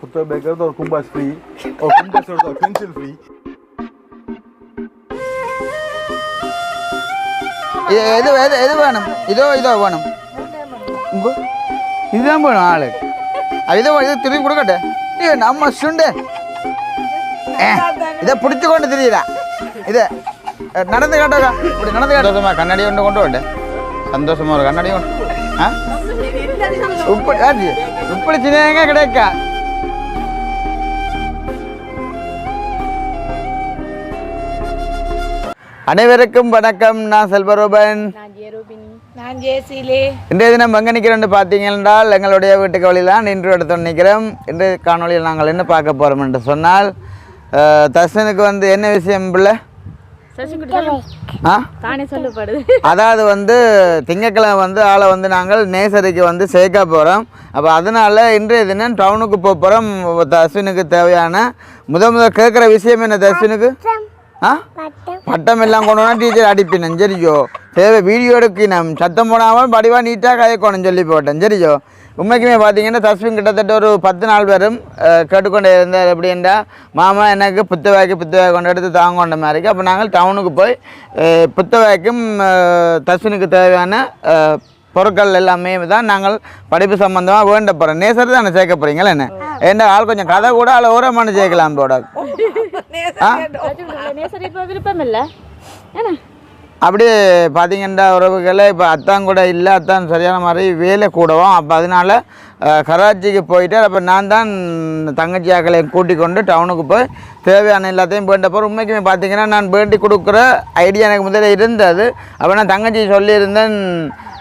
எடுத்து ஒரு கும்பாஸ் ஃப்ரீ ஒரு கும்பாஸ் எடுத்து ஒரு பென்சில் ஃப்ரீ இது எது எது எது வேணும். இதோ இதோ வேணும். இதுதான் வேணும் ஆளு. அது இதோ இது திரும்பி கொடுக்கட்ட. ஐயோ நம்ம சுண்டு. ஏ, இதை பிடிச்சு கொண்டு தெரியுதா? இது நடந்து காட்டோக்கா இப்படி நடந்து காட்டோமா கண்ணாடி கொண்டு கொண்டு விட்டு சந்தோஷமா ஒரு கண்ணாடி கொண்டு ஆ? சின்னங்க கிடைக்கா. அனைவருக்கும் வணக்கம். நான் செல்வரூபன். நான் இன்றைய தினம் எங்கே என்றால் எங்களுடைய வீட்டுக்கு வழியில் தான் நின்று எடுத்து நிற்கிறோம் இன்றைய காணொளியில் நாங்கள் என்ன பார்க்க போகிறோம் என்று சொன்னால் தர்ஷனுக்கு வந்து என்ன விஷயம் பிள்ளை? அதாவது வந்து திங்கட்கிழமை வந்து ஆளை வந்து நாங்கள் நேசரிக்கு வந்து சேர்க்க போகிறோம் அப்போ அதனால் இன்றைய தினம் டவுனுக்கு போக போகிறோம் தஸ்வினுக்கு தேவையான முத முத கேட்குற விஷயம் என்ன தஸ்வினுக்கு ஆ? பட்டம் எல்லாம் கொண்டு வந்தா டீச்சர் அடிப்பினேன் சரியோ தேவை வீடியோ எடுக்கணும் சத்தம் போடாமல் படிவாக நீட்டாக கதைக்கணும் சொல்லி போட்டேன் சரியோ உண்மைக்குமே பார்த்தீங்கன்னா தஸ்வின் கிட்டத்தட்ட ஒரு பத்து நாள் அஹ், கேட்டுக்கொண்டே இருந்தார். எப்படின்னா மாமா எனக்கு புத்தவாய்க்கு புத்தவாய் கொண்டு எடுத்து தாங்க கொண்ட மாதிரி அப்போ நாங்கள் டவுனுக்கு போய் புத்தவாய்க்கும் தஸ்வினுக்கு தேவையான பொருட்கள் எல்லாமே தான் நாங்கள் படிப்பு சம்பந்தமாக வேண்ட போகிறோம் நேசர் தானே சேர்க்க போகிறீங்களா என்ன? ஏன்னா ஆள் கொஞ்சம் கதை கூட ஆள் ஓரமான சேர்க்கலாம் போட என்ன? அப்படியே பார்த்தீங்கன்னா உறவுகளை இப்போ அத்தான் கூட இல்லை அத்தான் சரியான மாதிரி வேலை கூடவும். அப்போ அதனால கராச்சிக்கு போயிட்டு அப்போ நான் தான் தங்கச்சி ஆக்களை கூட்டிக் கொண்டு டவுனுக்கு போய் தேவையான எல்லாத்தையும் வேண்ட போகிற உண்மைக்குமே பார்த்தீங்கன்னா நான் வேண்டி கொடுக்குற ஐடியா எனக்கு முதல்ல இருந்தது. அப்போ நான் தங்கச்சி சொல்லியிருந்தேன்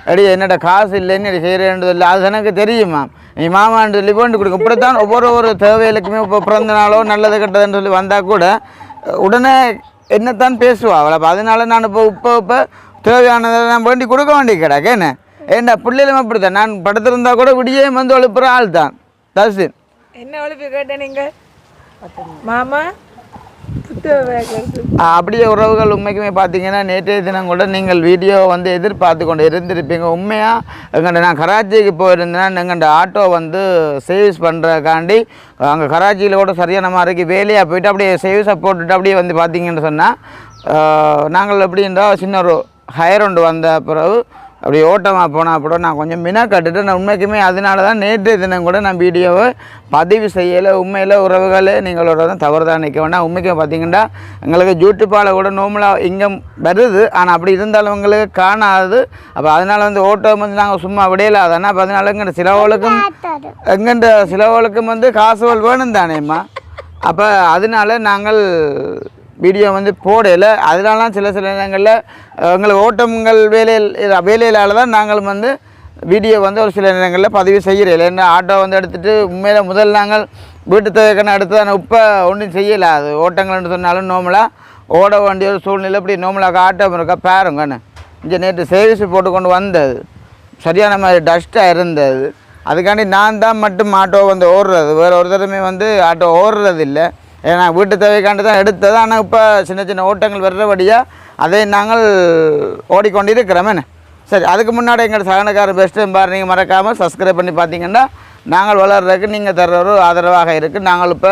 அடி என்னோட காசு இல்லைன்னு அடி செய்கிறேன்றது இல்லை. அது எனக்கு தெரியுமா நீ மாமான்னு சொல்லி வேண்டி கொடுக்கும். இப்படித்தான் ஒவ்வொரு ஒரு தேவைகளுக்குமே இப்போ பிறந்த நாளோ நல்லது கெட்டதுன்னு சொல்லி வந்தால் கூட உடனே என்னத்தான் பேசுவா அவளை? அப்போ அதனால நான் இப்போ இப்போ இப்போ தேவையானதை நான் வேண்டி கொடுக்க வேண்டிய கிடக்கு என்ன ஏண்டா பிள்ளைகளும் அப்படித்தான். நான் படுத்திருந்தா கூட விடியே வந்து எழுப்புற ஆள் தான் தர்ஷின் என்ன ஒழிப்பு கேட்டேன் நீங்கள் மாமா புத்தக பேக் எடுத்து ஆஹ் அப்படியே உறவுகள் உண்மைக்குமே பார்த்தீங்கன்னா நேற்றைய தினம் கூட நீங்கள் வீடியோ வந்து எதிர்பார்த்து கொண்டு இருந்திருப்பீங்க. உண்மையாக எங்கள்ட நான் கராச்சிக்கு போயிருந்தேன் எங்கள்ட ஆட்டோ வந்து சர்வீஸ் பண்ணுறதுக்காண்டி அங்கே கராச்சியில் கூட சரியான மாதிரி வேலையாக போயிட்டு அப்படியே சர்வீஸை போட்டுட்டு அப்படியே வந்து பார்த்தீங்கன்னு சொன்னால் நாங்கள் எப்படின்றா சின்ன ஒரு ஹயர் ஒன்று வந்த பிறகு அப்படி ஓட்டமாக போனால் கூட நான் கொஞ்சம் மினா கட்டுட்டு நான் உண்மைக்குமே அதனால தான் நேற்று தினம் கூட நான் வீடியோவை பதிவு செய்யலை உண்மையில் உறவுகளே நீங்களோட தான் தவறு தான் நிற்க வேண்டாம். உண்மைக்கு பார்த்தீங்கன்னா எங்களுக்கு யூடியூப்பால் கூட நோமலாக இங்கே வருது. ஆனால் அப்படி இருந்தாலும் உங்களுக்கு காணாது. அப்போ அதனால் வந்து ஓட்டோ வந்து நாங்கள் சும்மா விடையில. அதனால் அப்போ அதனால எங்கிட்ட சிலவளுக்கும் எங்கிட்ட சிலவளுக்கும் வந்து காசுகள் வேணும் தானேம்மா? அப்போ அதனால நாங்கள் வீடியோ வந்து போடல. அதனாலாம் சில சில நேரங்களில் எங்களுக்கு ஓட்டங்கள் வேலையில் வேலையிலால தான் நாங்கள் வந்து வீடியோ வந்து ஒரு சில நேரங்களில் பதிவு செய்கிறேன் ஏன்னா ஆட்டோ வந்து எடுத்துகிட்டு உண்மையில் முதல் நாங்கள் வீட்டு தேவைக்கான அடுத்ததான இப்போ ஒன்றும் செய்யலை. அது ஓட்டங்கள்னு சொன்னாலும் நோமலாக ஓட வேண்டிய ஒரு சூழ்நிலை இப்படி நோமலாக ஆட்டோ இருக்கா பாருங்கண்ணே இங்கே நேற்று சர்வீஸ் போட்டு கொண்டு வந்தது. சரியான மாதிரி டஸ்ட்டாக இருந்தது. அதுக்காண்டி நான் தான் மட்டும் ஆட்டோ வந்து ஓடுறது. வேறு ஒருத்தருமே வந்து ஆட்டோ ஓடுறது இல்லை ஏன்னா வீட்டு தேவைக்காண்டி தான் எடுத்தது. ஆனால் இப்போ சின்ன சின்ன ஓட்டங்கள் வர்றபடியாக அதை நாங்கள் ஓடிக்கொண்டு இருக்கிறோம் என்ன? சரி அதுக்கு முன்னாடி எங்கள் சகனக்கார பெஸ்ட்டு பார் நீங்கள் மறக்காமல் சப்ஸ்கிரைப் பண்ணி பார்த்தீங்கன்னா நாங்கள் வளர்றதுக்கு நீங்கள் தர்ற ஒரு ஆதரவாக இருக்குது நாங்கள் இப்போ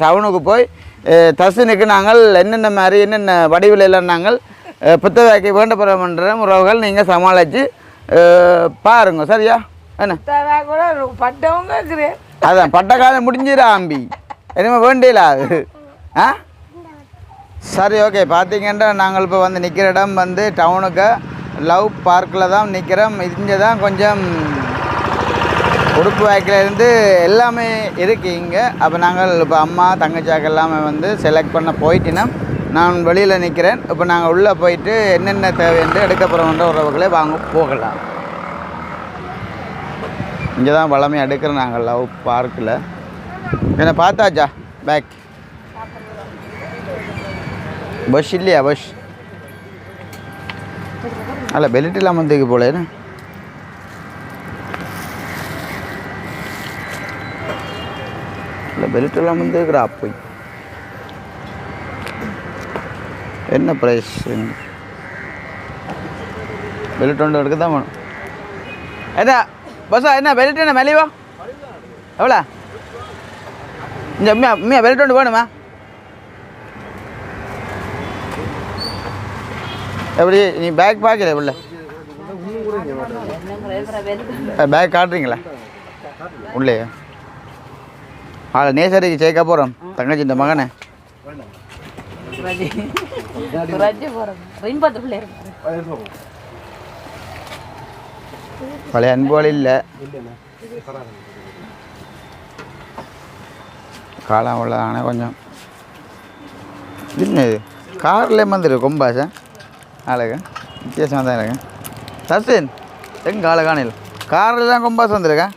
டவுனுக்கு போய் அஹ், தர்ஷனுக்கு நாங்கள் என்னென்ன மாதிரி என்னென்ன வடிவில் எல்லாம் நாங்கள் அஹ், புத்தகத்தை வேண்டப்படுறோம்ன்ற உறவுகள் நீங்கள் சமாளித்து பாருங்க. சரியா? என்ன? புத்தக பட்டவங்க அதான் பட்ட காலம் முடிஞ்சிடா அம்பி என்னமோ வேண்டியல அது? ஆ? சரி ஓகே பார்த்தீங்கன்னா நாங்கள் இப்போ வந்து நிற்கிற இடம் வந்து டவுனுக்கு. லவ் பார்க்கில் தான் நிற்கிறோம் இங்கே தான் கொஞ்சம் உடுப்பு வாய்க்கில் இருந்து எல்லாமே இருக்குது இங்கே. அப்போ நாங்கள் இப்போ அம்மா தங்கச்சாக்கு எல்லாமே வந்து செலக்ட் பண்ண போயிட்டினா நான் வெளியில் நிற்கிறேன் இப்போ நாங்கள் உள்ளே போயிட்டு என்னென்ன தேவை என்று எடுக்க போகிறோம்ன்ற உறவுகளை வாங்க போகலாம். இங்கே தான் வளமையாக எடுக்கிறோம் நாங்கள் லவ் பார்க்கில் என்ன பார்த்தாச்சா? பேக் பஸ் இல்லையா பஸ் அல்ல பெல்ட் இல்லாமல் வந்துக்கு போல என்ன? இல்லை பெல்ட் இல்லாமல் வந்துருக்குறா போய். என்ன ப்ரைஸ் பெல்ட் ஒன்று எடுக்க தான் வேணும் என்ன பஸ்ஸா என்ன பெல்ட் என்ன மெலிவா எவ்வளோ? இந்த அம்மியா அம்மியா பெல்ட் ஒன்று வேணுமா எப்படி நீ பேக் பார்க்கல உள்ள. பேக் காட்டுறீங்களா? உள்ளே ஆளை நேசரிக்கு சேர்க்க போகிறோம் தங்கச்சி இந்த மகனை. பழைய அன்போல் இல்லை. காலம் உள்ளதானே கொஞ்சம். இது என்ன இது? காரில் வந்துருக்கு கொம்பாசா? அழகு. வித்தியாசமாக தான் இருக்கு. சசின் எங்க ஆளை காணில்? காரில் தான் கொம்பாஸ் வந்திருக்கா?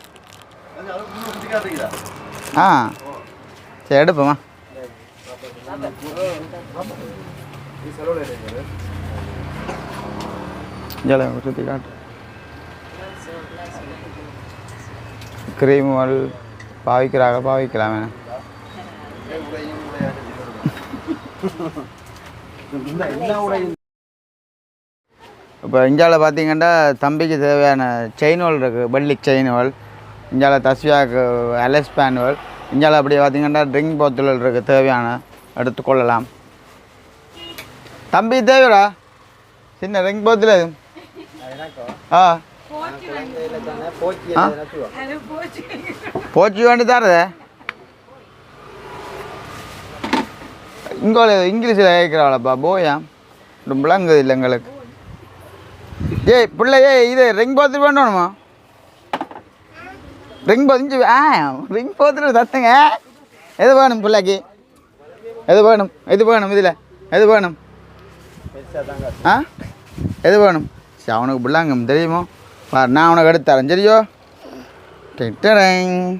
ஆ. சரி எடுப்போமா? ஜல சுற்றி காட்டு. கிரீம்கள் பாவிக்கிறாங்க பாவிக்கலாம். வேணும் இப்போ இந்தியாவில் பார்த்தீங்கன்னா தம்பிக்கு தேவையான செயின்கள் இருக்குது வெள்ளி செயின்கள் இந்தியாவில் தஸ்வியாவுக்கு அலஸ் பேனுவல் இந்தியாவில் அப்படி பார்த்தீங்கன்னா ட்ரிங்க் போத்தல்கள் இருக்குது தேவையான எடுத்துக்கொள்ளலாம் தம்பி தேவைடா? சின்ன ட்ரிங்க் போத்தில் ஆ. ஆ? போச்சு வேண்டி தரதே இங்கே இங்கிலீஷில் கேட்குறாளப்பா போயா விளங்குது இல்லை எங்களுக்கு. ஏய் பிள்ளை ஏய் இது ரிங் போத்து வேணுமா ரிங் போத்து ஆ ரிங் போத்துல தத்துங்க எது வேணும் பிள்ளைக்கு? எது வேணும்? எது வேணும் இதில்? எது வேணும்? ஆ? எது வேணும்? சரி அவனுக்கு பிள்ளைங்க தெரியுமோ? பாரு நான் அவனுக்கு எடுத்து தரேன் சரியோ? டிட்டரங்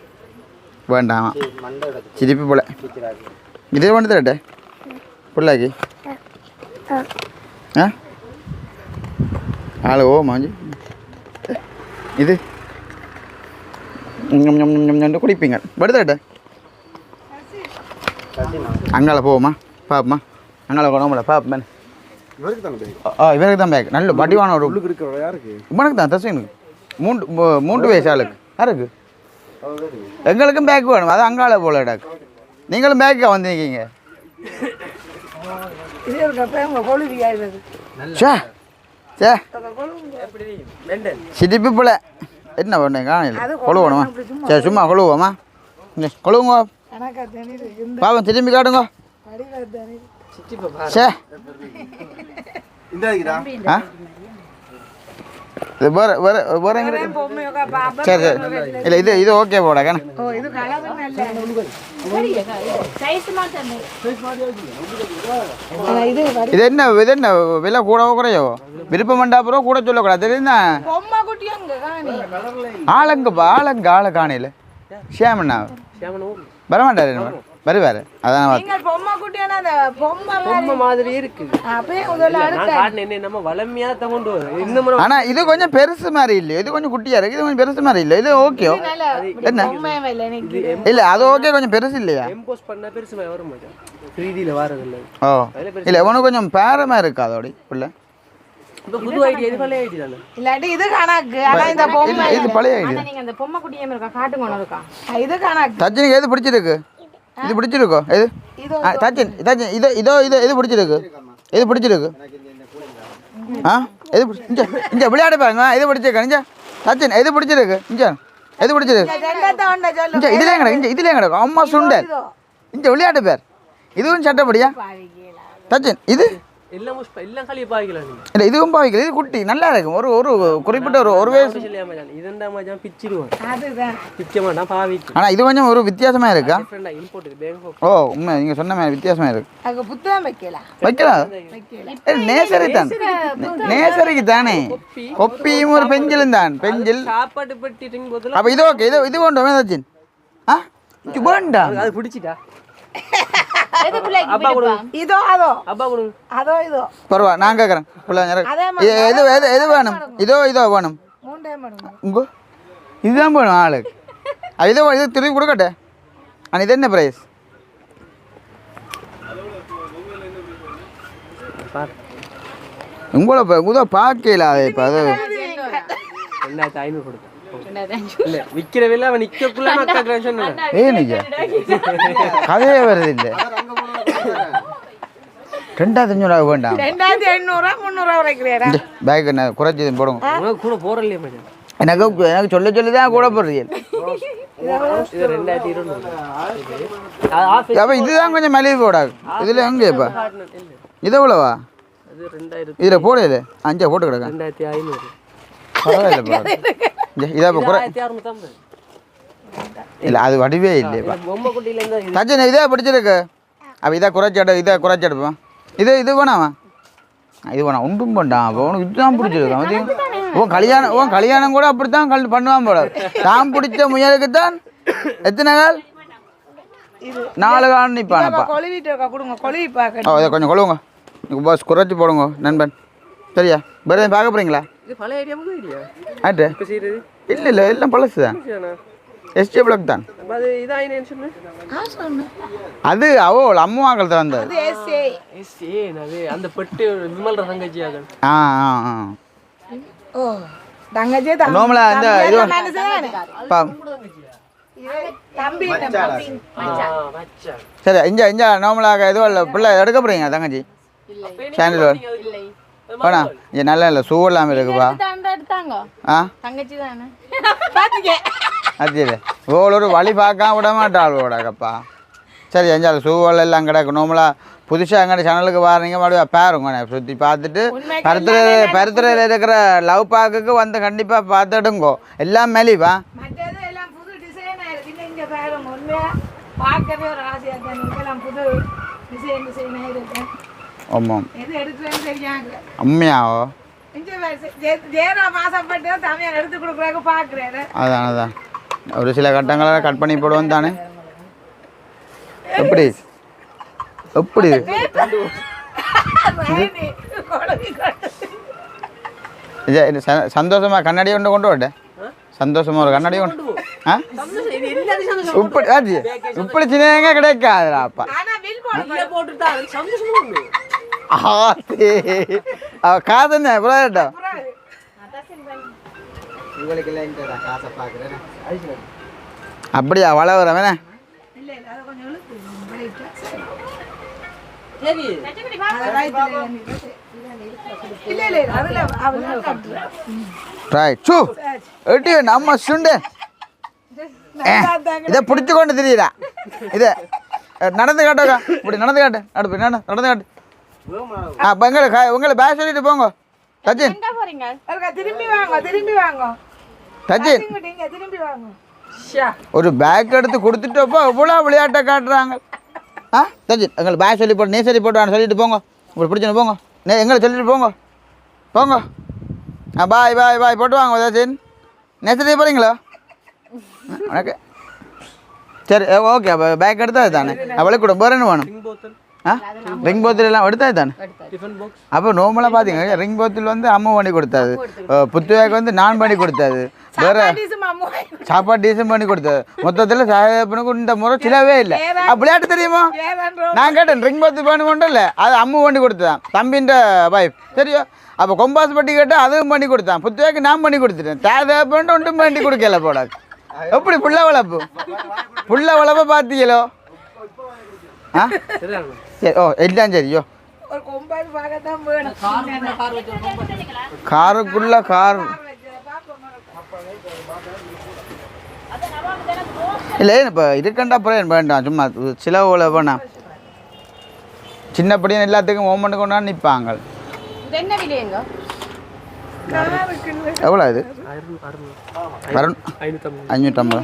வேண்டாமா. சிரிப்பு போல. இதே கொண்டு தரட்டே. பிள்ளைக்கு? ஆ? ஆளு ஓ மாஞ்சி. இது. ஞம் குடிப்பீங்க. படுத்தாட்ட அங்கால போவோமா? பாப்பமா? அங்கால கொண்டாமல பாப்பேன் இவருக்கு தானே பேக் ஆ இவருக்கு தான் பேக் நல்ல வடிவான ஒரு உள்ளுக்கு இருக்கிற யாருக்கு? உனக்கு தான் தஸ்வீனுக்கு மூன்று மூன்று வயசு ஆளுக்கு. யாருக்கு? எங்களுக்கும் பேக் வேணும். அது அங்கால போல டாக் நீங்களும் பேக்காக வந்திருக்கீங்க? இது ஒரு கப்பைங்க கொழுவியா இது சே சே சிரிப்பு போல. என்ன பண்ண காணையில் கொழுவணுமா? சரி சும்மா கொழுவோமா கொழுவுங்க. பாவம் திரும்பி காட்டுங்க. சே இந்த இது வேற வேற வேற எங்க சரி சரி. இல்லை இது இது ஓகே போடா கண்ணு. ஓ இது என்ன? இது என்ன விலை கூடவோ குறையோ? விருப்பம் அப்புறம் கூட சொல்லக்கூடாது தெரியுதா பொம்மை குட்டி அங்க காணி. ஆளுங்கப்பா ஆளுங்க ஆளை காணையில். ஷியாமண்ணா வரமாட்டாரு என்ன? வருவார் அதான் பொம்மை குட்டியான அந்த பொம்மை பொம்மை மாதிரி இருக்கு. அப்படியே முதல்ல நான் காட்டின என்ன நம்ம வளமையா தான் கொண்டு வரோம். ஆனால் இது கொஞ்சம் பெருசு மாதிரி இல்லை இது கொஞ்சம் குட்டியாக இருக்குது இது கொஞ்சம் பெருசு மாதிரி இல்லை இது ஓகே என்ன? பொம்மை இல்லை எனக்கு இல்லை அது ஓகே கொஞ்சம் பெருசு இல்லையா? எம்போஸ் பண்ணா பெருசு மாதிரி வரும் மச்சான் த்ரீடியில் வரதில்லை ஓ. இல்லை உனக்கு கொஞ்சம் பேரமாக இருக்கு அதோட? பிள்ளை? புது ஐடியா இது பழைய ஐடியா இல்லாட்டி இது கணக்கு. ஆனா இந்த பொம்மை இது பழைய ஐடியா நீங்க அந்த பொம்மை குட்டியம் இருக்கா? காட்டுங்க இருக்கா இது கணக்கு. சச்சினுக்கு எது பிடிச்சிருக்கு? இது பிடிச்சிருக்கோ? இது சச்சின் சச்சின் இதோ இதோ இதோ எது பிடிச்சிருக்கு. எது பிடிச்சிருக்கு. ஆ எது பிடிச்சி இங்கே இங்கே விளையாடு பாருங்க. எது பிடிச்சிருக்கு. இங்கே சச்சின் எது பிடிச்சிருக்கு. இங்கே எது பிடிச்சிருக்கு. இங்கே இதுலேயே கிடக்கு இங்கே இதுலேயே கிடக்கும் அம்மா சுண்டல். இங்கே விளையாட்டு பேர். இதுவும் சட்டப்படியா? சச்சின் இது? எல்லாம் புஷ்பா எல்லாம் களி பாய்க்கலாம் நீங்க இல்லை இதுவும் பாவிக்கல இது குட்டி நல்லா இருக்கும் ஒரு ஒரு குறிப்பிட்ட ஒரு ஒரு வயசு இதுண்டா மச்சான் பிச்சிருவான் அதுதான் பிச்ச மாட்டான் பாவிக்கு ஆனால் இது கொஞ்சம் ஒரு வித்தியாசமாக இருக்கா ஓ உண்மை நீங்கள் சொன்ன மாதிரி வித்தியாசமாக இருக்கு அங்க புத்தகம் வைக்கலாம் வைக்கலாம் ஏ, நேசரி தான் நேசரிக்கு தானே கொப்பியும் ஒரு பெஞ்சிலும் தான் பெஞ்சில் சாப்பாட்டு பெட்டி ரிங் போதுல அப்போ இது ஓகே இது இது கொண்டு சச்சின் ஆ இது வேண்டாம் அது பிடிச்சிட்டா அப்பா கொடுங்க. இதோ அதோ. அப்பா கொடுங்க. அதோ இதோ. பரவா நான் கேட்குறேன் பிள்ளை எது எது எது வேணும்? இதோ இதோ வேணும். உங்கோ இதுதான் வேணும் ஆளுக்கு. அது இதோ இது திரும்பி கொடுக்கட்டே. ஆனால் இது என்ன ப்ரைஸ் பாரு உங்களை உதவ பார்க்கல அது இப்போ அது. ரெண்டாயிரத்தி ஐநூறு கொடுத்தேன். இல்ல விக்கிற விலை அவன் நிக்கக்குள்ள ஏன் நீங்க? கதையே வருது இல்லை. ரெண்டாயிரத்தி அஞ்சூறு வேண்டாம். ரெண்டாயிரத்தி எண்ணூறுரூவா முந்நூறுரூவா வரைக்கிறேடா பேக் என்ன குறைச்சி போடுங்க. கூட போறலையே மேடம் எனக்கு எனக்கு சொல்ல சொல்லி தான் கூட போடுறீங்க அப்போ இதுதான் கொஞ்சம் மலிவு போடாது இதில் எங்கே இப்போ? இது எவ்வளோவா? இதில் போடையில அஞ்சா போட்டு ரெண்டாயிரத்தி ஐநூறு. பரவாயில்ல இதை இப்போ குறை இல்லை அது வடிவே இது சச்சின் இதே பிடிச்சிருக்கு. அப்போ இதை குறைச்சி எடு இதை குறைச்சி எடுப்போம். இது இது வேணாமா இது வேணாம் ஒன்றும் பண்ணான் அப்போ உனக்கு இதுதான் பிடிச்சிருக்கு அவன் உன் கல்யாணம் உன் கல்யாணம் கூட அப்படித்தான் கல் பண்ணுவான் போல. தான் பிடிச்ச முயலுக்கு தான் எத்தனை கால் நாலு கால் நிற்பானப்பா ஓ இதை கொஞ்சம் கொள்ளுங்க பாஸ் குறைச்சி போடுங்க நண்பன். சரியா? வேறு பார்க்க போகிறீங்களா ஆட்டு. இல்லை இல்லை எல்லாம் பழசு தான் எஸ்டி பிளாக் தான். அது அவள் அம்மாக்கள் தான் அந்த பெட்டு விமல் தங்கச்சி ஆ ஆ ஆ. ஓ தங்கச்சி நோமலா இந்த இது மனுஷன் பா. தம்பி வச்சா சரி இஞ்சா இஞ்சா நார்மலாக எதுவும் இல்லை பிள்ளை எடுக்க போகிறீங்க தங்கச்சி சேனல் வேணா இங்கே நல்லா இல்லை ஷூ இல்லாமல் இருக்குப்பா. ஆ? தங்கச்சி தானே. பாத்துக்க அது இல்லை இவ்வளோ வழி பார்க்காம விட மாட்டாள் விடாக்கப்பா சரி எஞ்சா ஷூவெல்லாம் எல்லாம் கிடக்கு புதுசாக எங்கட சேனலுக்கு வாரீங்க மறுபடியும் பாருங்க சுற்றி பார்த்துட்டு பருத்துற பருத்துறையில் இருக்கிற லவ் பார்க்குக்கு வந்து கண்டிப்பாக பார்த்துடுங்கோ எல்லாம் மெலிவா ஆமாம் உண்மையாவோ அதான் அதான் ஒரு சில கட்டங்களை கட் பண்ணி போடுவோம் தானே? எப்படி? எப்படி? சந்தோஷமா கண்ணாடி கொண்டு கொண்டு வரட்டேன் சந்தோஷமா ஒரு கண்ணாடி கொண்டு இப்படி ஆச்சு இப்படி சின்னங்க கிடைக்காதுடா அப்பா ஆனா பில் போட இல்ல போட்டுட்டா அது அப்படியா? வள வேணே இல்ல இல்ல அதை கொஞ்சம் இழுத்து சரி இல்ல இல்ல இல்ல, அதுல அதுல காட்டுறேன். ரைட் சூ. எட்டி நம்ம சுண்டு. இதை பிடிச்சு கொண்டு தெரியுதா இதை. நடந்து காட்டோக்கா இப்படி நடந்து காட்டு. அடுப்பு நட நடந்து காட்டு. ஆ கா- உங்களை பேக் சொல்லிட்டு போங்க. சச்சின். எங்க போறீங்க? அதுக்கா திரும்பி வாங்க திரும்பி வாங்க. சச்சின் ஒரு பேக் எடுத்து கொடுத்துட்டப்போ இவ்வளோ விளையாட்டை காட்டுறாங்க. ஆ சச்சின் எங்களை பேக் சொல்லி போட்டு நீ சரி போட்டு சொல்லிட்டு போங்க. உங்களுக்கு பிடிச்சனு போங்க. நே எங்களை சொல்லிட்டு போங்க. போங்க. ஆ பாய் பாய் பாய் போட்டு வாங்க சச்சின் நேசரி போகிறீங்களா உனக்கு. சரி ஓகே அப்போ பேக் எடுத்தாது தானே அவளுக்கு கூட வேறு என்ன வேணும் ஆ? ரிங் போத்தில் எல்லாம் எடுத்தாது தானே? அப்போ நார்மலாக பார்த்தீங்க ரிங் போத்தில் வந்து அம்மா பண்ணி கொடுத்தாது. புத்துவேக்கு வந்து நான் பண்ணி கொடுத்தாது. வேறு. சாப்பாடு டீசன் பண்ணி கொடுத்தாது. மொத்தத்தில் சாயப்பனுக்கு இந்த முறை சிலவே இல்லை. விளையாட்டு தெரியுமா. நான் கேட்டேன் ரிங் பத்து பண்ணி கொண்டு இல்லை அது அம்மு பண்ணி கொடுத்தான் தம்பின்ற வைஃப் சரியோ? அப்போ கொம்பாஸ் பட்டி கேட்டால் அதுவும் பண்ணி கொடுத்தான் புத்துவேக்கு நான் பண்ணி கொடுத்துட்டேன். தேவைப்பட்டு ஒன்றும் பண்ணி கொடுக்கல போட எப்படி புள்ள வளர்ப்பு புள்ள வளர்ப்ப பார்த்தீங்களோ ஆ? ஓ எல்லாம் சரியோ கார் காருக்குள்ள கார் இல்லை இப்போ இருக்கண்டா அப்புறம் வேண்டாம் சும்மா சிலவுல வேணாம் சின்னப்படியும் எல்லாத்துக்கும் ஓமண்டு கொண்டாந்து நிற்பாங்க என்ன விலையங்க எவ்வளோ இது? ஐநூற்றம்பது?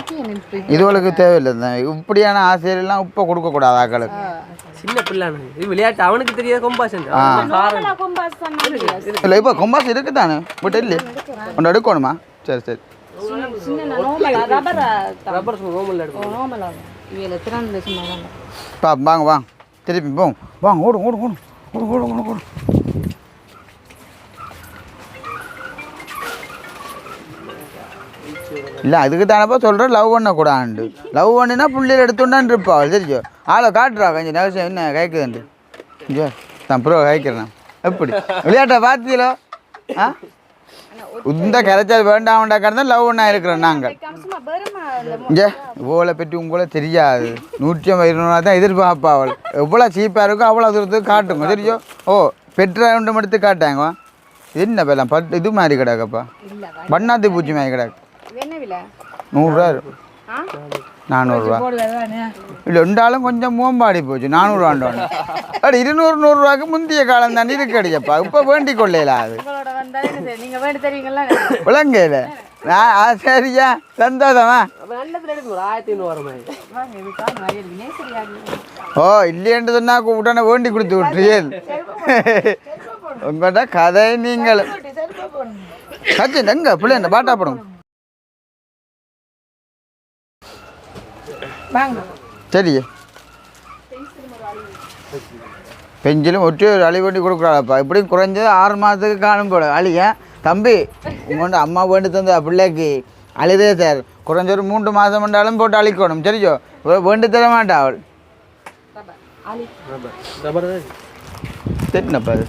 இதுவளுக்கு தேவையில்லை தான் இப்படியான ஆசிரியர்லாம் உப்பை கொடுக்கக்கூடாது ஆக்களுக்கு. சின்ன பிள்ளானு இது விளையாட்டு. அவனுக்கு தெரியாத கொம்பாஸ் இல்லை இப்போ கொம்பாஸ் இருக்குது தானே பட் இல்லை ஒன்று எடுக்கணுமா? சரி சரி. வாங்க வாங்க திருப்பி போங்க வாங்க ஓடும் ஓடும் ஓடும் ஓடும் ஓடும் ஓடும் ஓடும் இல்லை அதுக்கு தானப்பா சொல்கிறேன் லவ் பண்ணக்கூடாது லவ் பண்ணினா புள்ளையில் எடுத்துட்டான் இருப்பா தெரிஞ்சோ ஆளை காட்டுறா கொஞ்சம் நிமிஷம் என்ன கேட்குதுண்டு ஜோ தான் ப்ரோ கேட்குறேன் எப்படி? விளையாட்டை பார்த்தீங்களோ ஆ? இந்த கரைச்சல் வேண்டாம்டாக்கார தான் லவ் ஒன்றா இருக்கிறோம் நாங்கள் சும்மா இங்கே இவ்வளோ பற்றி உங்களை தெரியாது. நூற்றி ஐம்பது இருநூறுவா தான் எதிர்பார்ப்பா அவள். எவ்வளோ சீப்பாக இருக்கோ அவ்வளோ தூரத்துக்கு காட்டுங்க. தெரியும் ஓ பெட்ரா ஒன்று மட்டும் காட்டாங்க என்ன பேலாம் பட்டு இது மாதிரி கிடக்கப்பா. பண்ணாத்து பூச்சி மாதிரி கிடக்கு. என்ன விலை? நூறுரூவா. இருக்கும் நானூறுரூவா. இல்லை ரெண்டாலும் கொஞ்சம் மூம்பாடி போச்சு. நானூறுவாண்டோன்னு அடி இருநூறு நூறுரூவாக்கு முந்தைய காலம் தாண்டி இருக்கு அடிச்சப்பா இப்போ வேண்டிக் கொள்ளையில அது? வேண்டி விளங்கையில் நான் ஆ, சரியா. சந்தோஷமா ஓ இல்லையென்று சொன்னா உடனே வேண்டி கொடுத்து விட்டுறீல் உங்கள்கிட்ட கதை நீங்கள் சச்சின் எங்க? பிள்ளை பாட்டா படம் சரி பெஞ்சிலும் ஒட்டி ஒரு அழி வேண்டி கொடுக்குறாப்பா இப்படியும் குறைஞ்சது ஆறு மாதத்துக்கு காணும் போல. அழிய தம்பி உங்கள்கிட்ட அம்மா வேண்டி தந்த பிள்ளைக்கு அழுதே சார். குறைஞ்ச ஒரு மூன்று மாதம் பண்ணாலும் போட்டு அழிக்கணும். சரியோ வேண்டு வேண்டி தர மாட்டா அவள். ரப்பர்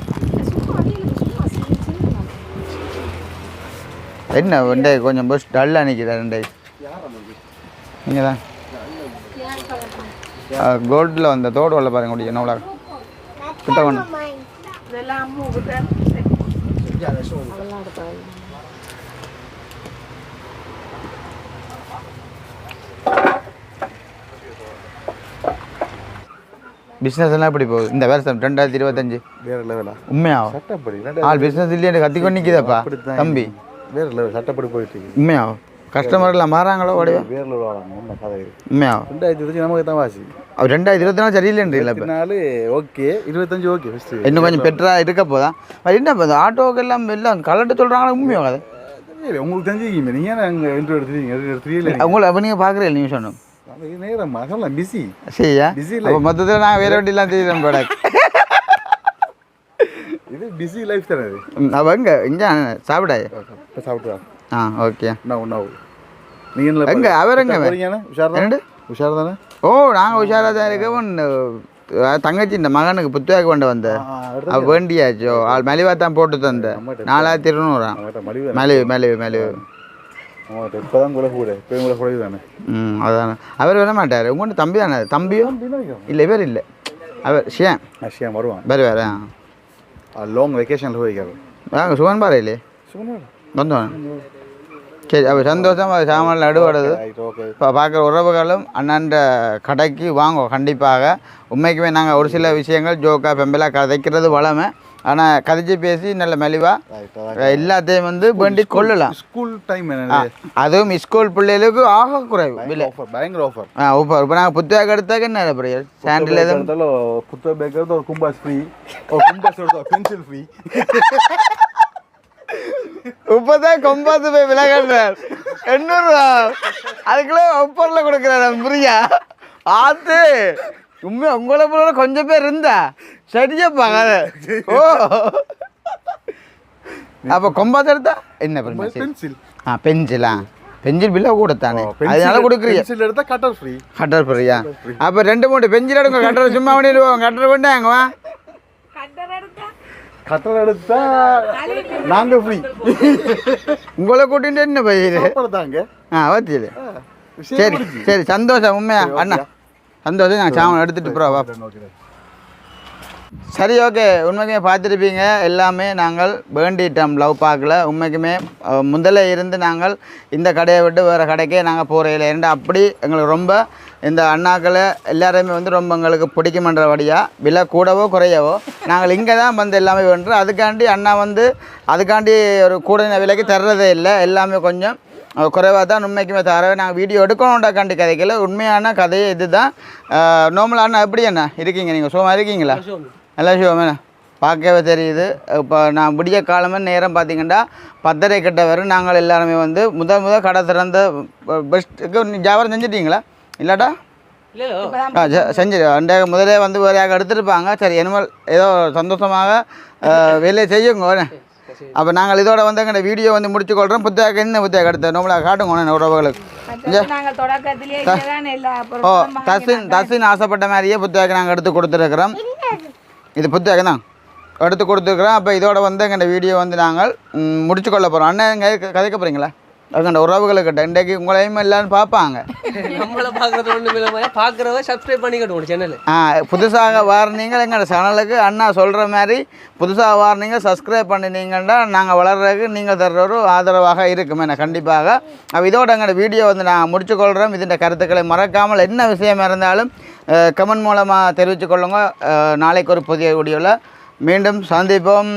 என்ன ரெண்டே கொஞ்சம் பஸ் டல்லாக நிற்கிறா ரெண்டே? நீங்கள் தான் கோல்டில் வந்த தோடு உள்ள பாருங்க முடியும் என்ன கிட்ட பிஸ்னஸ் எல்லாம் எப்படி போகுது? இந்த வருஷம் ரெண்டாயிரத்தி இருபத்தஞ்சு. வேற லெவலா சட்டப்படி. ஆள் பிஸ்னஸ் இல்லையே கத்திக்கொண்டு நிற்கிதப்பா தம்பி. வேற லெவல் சட்டப்படி போயிட்டு இருக்கு உண்மையாகும் கஸ்டமர்லாம் மாறாங்களோ கதை இது? உண்மையாகும் ரெண்டாயிரத்தி நமக்கு தான் வாசி. அவர் ரெண்டாயிரத்தி இருபத்தி நாலு சரியில்லைன்றீங்களா இப்போ? நாலு ஓகே. இருபத்தஞ்சு ஓகே ஃபஸ்ட்டு இன்னும் கொஞ்சம் பெட்டரா இருக்க போதா? அது என்ன இப்போ ஆட்டோக்கு எல்லாம் எல்லாம் கலட்டு சொல்கிறாங்களா உண்மையாக அது உங்களுக்கு தெரிஞ்சுக்கிங்க நீங்கள் அங்கே இன்ட்ரோ எடுத்துருக்கீங்க உங்களை அப்போ நீங்கள் பார்க்குறீங்க நீங்கள் சொன்னோம் நேரம் அதெல்லாம் பிஸி சரியா? Busy அப்போ மொத்தத்தில் நான் வேற வண்டிலாம் தெரியுறேன் போட இது பிஸி லைஃப் தானே இது அவ எங்க? இங்கே சாப்பிட இப்போ சாப்பிட்டு? ஆ ஓகே. நான் ஒன்றா நீங்கள் எங்க? அவர் எங்க? உஷார்? உஷார் தானே? ஓ நாங்கள் உஷாராக தான் இருக்கோம். தங்கச்சி இந்த மகனுக்கு புத்தகம் கொண்டு வந்த. வேண்டியாச்சோ? ஆள் மலிவா தான் போட்டு தந்த. நாலாயிரத்தி இருநூறா மலிவு மலிவு மலிவு ம் அதானே. அவர் வர மாட்டார். உங்கள்கிட்ட தம்பி தானே? தம்பியோ? இல்லை இவர் இல்லை. அவர் ஷியான் அஷியா வருவான். வேறு லாங் வெக்கேஷனில் போயிருக்காரு. வாங்க சுகன் சும்மா வந்தோம். சரி அவர் சந்தோஷம் அவர் சாமான் ஓகே இப்போ பார்க்குற உறவுகளும் அண்ணன்ற கடைக்கு வாங்க கண்டிப்பாக. உண்மைக்குமே நாங்கள் ஒரு சில விஷயங்கள் ஜோக்கா பெம்பலாக கதைக்கிறது வளமை. ஆனால் கதைச்சி பேசி நல்ல மெலிவாக எல்லாத்தையும் வந்து வேண்டி கொள்ளலாம். ஸ்கூல் டைம் அதுவும் ஸ்கூல் பிள்ளைகளுக்கு ஆக குறைவு ஆஃபர் பயங்கர ஆஃபர் ஆ இப்போ இப்போ நாங்கள் புத்தகம் எடுத்தாக்க என்ன பிரியர் சாண்டில் எதுவும்? எடுத்தாலும் புத்தக பேக் எடுத்து ஒரு கும்பாஸ் ஃப்ரீ ஒரு கும்பாஸ் பென்சில் ஃப்ரீ இப்போதான் கொம்பாத்து போய் விலகிறார். எண்ணூறுவா அதுக்குள்ள ஒப்பரில் கொடுக்குறாரு புரியா ஆத்து. உண்மை உங்களை போல கொஞ்சம் பேர் இருந்தா. சரியா பாக்காத ஓ. அப்போ கொம்பாத்து எடுத்தா? என்ன பென்சில் ஆ பென்சிலா பென்சில் பில்ல கூட தானே அதனால கொடுக்குறீங்க. பென்சில் எடுத்தா கட்டர் ஃப்ரீ கட்டர் பிரியா அப்போ ரெண்டு மூணு பென்சில் எடுங்க. கட்டர் சும்மா பண்ணிடுவோம். கட்டர் கொண்டாங்க கட்டர் எடுத்தா நாங்க ஃப்ரீ உங்களை கூட்டிட்டு என்ன பயிர் தாங்க ஆ விஷயம் சரி. சரி சந்தோஷம் உண்மையா? அண்ணா சந்தோஷம். நான் சாமான் எடுத்துட்டு போகிறோம் சரி ஓகே. உண்மைக்குமே பார்த்துருப்பீங்க. எல்லாமே நாங்கள் வேண்டிட்டோம் லவ் பார்க்கல உண்மைக்குமே முதல்ல இருந்து நாங்கள் இந்த கடையை விட்டு வேறு கடைக்கே நாங்கள் போகிறதில்ல ஏன்டா அப்படி எங்களுக்கு ரொம்ப இந்த அண்ணாக்களை எல்லாருமே வந்து ரொம்ப எங்களுக்கு பிடிக்குமன்றபடியாக விலை கூடவோ குறையவோ நாங்கள் இங்கே தான் வந்து எல்லாமே வேண்டுறோம். அதுக்காண்டி அண்ணா வந்து அதுக்காண்டி ஒரு கூடின விலைக்கு தர்றதே இல்லை. எல்லாமே கொஞ்சம் குறைவாக தான் உண்மைக்குமே தரவே நாங்கள் வீடியோ எடுக்கணும்டா கண்டி கதைக்கல உண்மையான கதையே இதுதான். தான் அண்ணா எப்படி அண்ணா? இருக்கீங்க நீங்கள் சும்மா இருக்கீங்களா? நல்லா சிவமேண்ணா பார்க்கவே தெரியுது. இப்போ நான் விடிய காலமே நேரம் பார்த்தீங்கன்னா பத்தரை கிட்ட வரும் நாங்கள் எல்லாருமே வந்து முதல் முதல் கடை திறந்த பெஸ்ட்டுக்கு வியாபாரம் செஞ்சிட்டீங்களா? இல்லாட்டா? இல்ல ஆ செ- செஞ்சு ரெண்டே முதலே வந்து வேறையாக எடுத்துருப்பாங்க. சரி இனிமேல் ஏதோ சந்தோஷமாக வேலையை செய்யுங்க அப்போ நாங்கள் இதோட வந்து எங்கள் வீடியோ வந்து முடிச்சு கொள்கிறோம் புத்தகம் என்ன புத்தகம் எடுத்து நம்மளாக காட்டுங்க உறவுகளுக்கு. ஓ தசின் தசின் ஆசைப்பட்ட மாதிரியே புத்தகம் நாங்கள் எடுத்து கொடுத்துருக்குறோம். இது புத்தகம் தான் எடுத்து கொடுத்துருக்குறோம் அப்போ இதோட வந்து எங்கள் வீடியோ வந்து நாங்கள் முடிச்சு கொள்ள போகிறோம் அண்ணன் கதைக்க போகிறீங்களா எங்கண்ட உறவுகளுக்கிட்ட இன்றைக்கு உங்களையும் எல்லாரும் பார்ப்பாங்க. நம்மள பாக்குறது ஒண்ணுமே இல்லாம பாக்குறவ சப்ஸ்கிரைப் பண்ணிக்கட்டும் சேனல் ஆ புதுசாக வாரினீங்க எங்களோட சேனலுக்கு அண்ணா சொல்கிற மாதிரி புதுசாக வாரினீங்க சப்ஸ்கிரைப் பண்ணினீங்கன்னா நாங்கள் வளர்றதுக்கு நீங்கள் தர்ற ஒரு ஆதரவாக இருக்கும். என கண்டிப்பாக. அப்ப இதோட எங்களோட வீடியோ வந்து நான் முடிச்சுக்கொள்கிறோம் இதன் கருத்துக்களை மறக்காமல் என்ன விஷயம் இருந்தாலும் கமெண்ட் மூலமாக தெரிவித்துக் கொள்ளுங்க. அஹ், நாளைக்கு ஒரு புதிய வீடியோவில் மீண்டும் சந்திப்போம்.